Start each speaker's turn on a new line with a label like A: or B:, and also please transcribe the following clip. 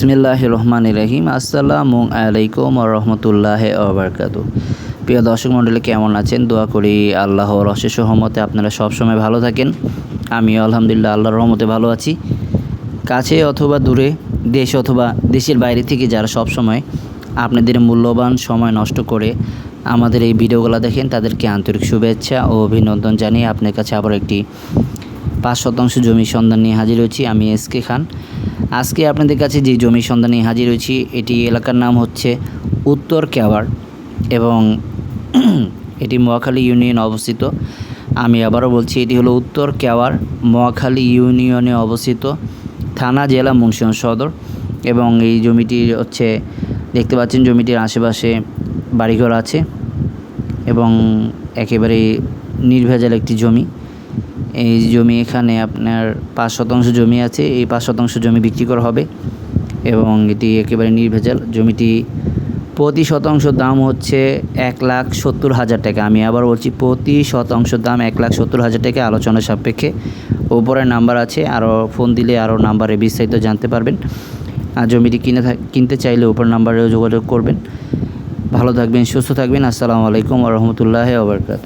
A: বিসমিল্লাহ রহমান রহিম আসসালামু আলাইকুম রহমতুল্লাহ আবরকাত প্রিয় দর্শক মণ্ডলী, কেমন আছেন? দোয়া করি আল্লাহর অশেষ রহমতে আপনারা সবসময় ভালো থাকেন। আমিও আলহামদুলিল্লাহ আল্লাহর রহমতে ভালো আছি। কাছে অথবা দূরে, দেশ অথবা দেশের বাইরে থেকে যারা সবসময় আপনাদের মূল্যবান সময় নষ্ট করে আমাদের এই ভিডিওগুলো দেখেন, তাদেরকে আন্তরিক শুভেচ্ছা ও অভিনন্দন জানিয়ে আপনার কাছে আবার একটি পাঁচ শতাংশ জমি সন্ধান নিয়ে হাজির হয়েছি। আমি এস কে খান। আজকে আপনাদের কাছে যে জমি সন্ধান হাজির হয়েছি, এটি এলাকার নাম হচ্ছে উত্তর ক্যাওয়ার এবং এটি মহাখালী ইউনিয়ন অবস্থিত। আমি আবারও বলছি, এটি হলো উত্তর ক্যাওয়ার মহাখালী ইউনিয়নে অবস্থিত থানা, জেলা, মুন্সিগঞ্জ সদর এবং এই জমিটি হচ্ছে, দেখতে পাচ্ছেন জমিটির আশেপাশে বাড়িঘর আছে এবং একেবারে নির্ভেজাল একটি জমি। এই জমি এখানে আপনার পাঁচ শতাংশ জমি আছে, এই পাঁচ শতাংশ জমি বিক্রি করা হবে এবং এটি একেবারে নির্ভেজাল। জমিটি প্রতি শতাংশ দাম হচ্ছে এক লাখ সত্তর হাজার টাকা। আমি আবার বলছি, প্রতি শতাংশ দাম এক লাখ সত্তর হাজার টাকা আলোচনা সাপেক্ষে। ওপরে নাম্বার আছে, আরও ফোন দিলে আরও নাম্বারে বিস্তারিত জানতে পারবেন। আর জমিটি কিনে কিনতে চাইলে ওপর নাম্বারেও যোগাযোগ করবেন। ভালো থাকবেন, সুস্থ থাকবেন। আসসালামু আলাইকুম রহমতুল্লাহ আবরকাত